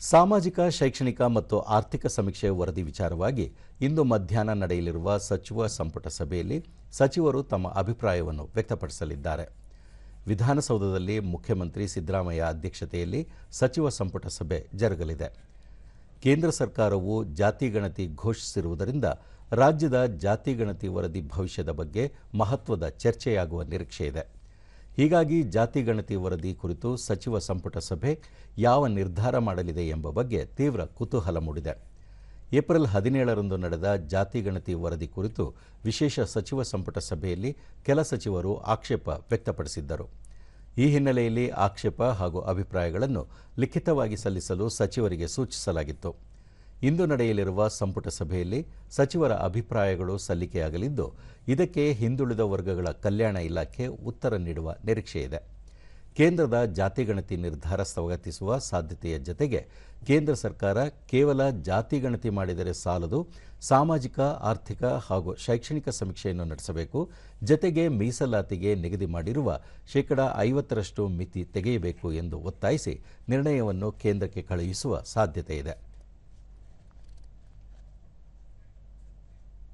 ಸಾಮಾಜಿಕ, ಶೈಕ್ಷಣಿಕ ಮತ್ತು ಆರ್ಥಿಕ ಸಮೀಕ್ಷೆ ವರದಿ ವಿಚಾರವಾಗಿ ಇಂದು ಮಧ್ಯಾಹ್ನ ನಡೆಯಲಿರುವ ಸಚಿವ ಸಂಪುಟ ಸಭೆಯಲ್ಲಿ ಸಚಿವರು ತಮ್ಮ ಅಭಿಪ್ರಾಯವನ್ನು ವ್ಯಕ್ತಪಡಿಸಲಿದ್ದಾರೆ. ವಿಧಾನಸೌಧದಲ್ಲಿ ಮುಖ್ಯಮಂತ್ರಿ ಸಿದ್ದರಾಮಯ್ಯ ಅಧ್ಯಕ್ಷತೆಯಲ್ಲಿ ಸಚಿವ ಸಂಪುಟ ಸಭೆ ಜರುಗಲಿದೆ. ಕೇಂದ್ರ ಸರ್ಕಾರವು ಜಾತಿ ಗಣತಿ ಘೋಷಿಸಿರುವುದರಿಂದ ರಾಜ್ಯದ ಜಾತಿ ಗಣತಿ ವರದಿ ಭವಿಷ್ಯದ ಬಗ್ಗೆ ಮಹತ್ವದ ಚರ್ಚೆಯಾಗುವ ನಿರೀಕ್ಷೆ ಇದೆ. ಹೀಗಾಗಿ ಜಾತಿ ಗಣತಿ ವರದಿ ಕುರಿತು ಸಚಿವ ಸಂಪುಟ ಸಭೆ ಯಾವ ನಿರ್ಧಾರ ಮಾಡಲಿದೆ ಎಂಬ ಬಗ್ಗೆ ತೀವ್ರ ಕುತೂಹಲ ಮೂಡಿದೆ. ಏಪ್ರಿಲ್ ಹದಿನೇಳರಂದು ನಡೆದ ಜಾತಿ ಗಣತಿ ವರದಿ ಕುರಿತು ವಿಶೇಷ ಸಚಿವ ಸಂಪುಟ ಸಭೆಯಲ್ಲಿ ಕೆಲ ಸಚಿವರು ಆಕ್ಷೇಪ ವ್ಯಕ್ತಪಡಿಸಿದ್ದರು. ಈ ಹಿನ್ನೆಲೆಯಲ್ಲಿ ಆಕ್ಷೇಪ ಹಾಗೂ ಅಭಿಪ್ರಾಯಗಳನ್ನು ಲಿಖಿತವಾಗಿ ಸಲ್ಲಿಸಲು ಸಚಿವರಿಗೆ ಸೂಚಿಸಲಾಗಿತ್ತು. ಇಂದು ನಡೆಯಲಿರುವ ಸಂಪುಟ ಸಭೆಯಲ್ಲಿ ಸಚಿವರ ಅಭಿಪ್ರಾಯಗಳು ಸಲ್ಲಿಕೆಯಾಗಲಿದ್ದು, ಇದಕ್ಕೆ ಹಿಂದುಳಿದ ವರ್ಗಗಳ ಕಲ್ಯಾಣ ಇಲಾಖೆ ಉತ್ತರ ನೀಡುವ ನಿರೀಕ್ಷೆಯಿದೆ ಕೇಂದ್ರದ ಜಾತಿಗಣತಿ ನಿರ್ಧಾರ ಸ್ವಾಗತಿಸುವ ಸಾಧ್ಯತೆಯ ಜತೆಗೆ ಕೇಂದ್ರ ಸರ್ಕಾರ ಕೇವಲ ಜಾತಿ ಗಣತಿ ಮಾಡಿದರೆ ಸಾಲದು, ಸಾಮಾಜಿಕ, ಆರ್ಥಿಕ ಹಾಗೂ ಶೈಕ್ಷಣಿಕ ಸಮೀಕ್ಷೆಯನ್ನು ನಡೆಸಬೇಕು, ಜತೆಗೆ ಮೀಸಲಾತಿಗೆ ನಿಗದಿ ಮಾಡಿರುವ ಶೇಕಡ ಐವತ್ತರಷ್ಟು ಮಿತಿ ತೆಗೆಯಬೇಕು ಎಂದು ಒತ್ತಾಯಿಸಿ ನಿರ್ಣಯವನ್ನು ಕೇಂದ್ರಕ್ಕೆ ಕಳುಹಿಸುವ ಸಾಧ್ಯತೆ ಇದೆ.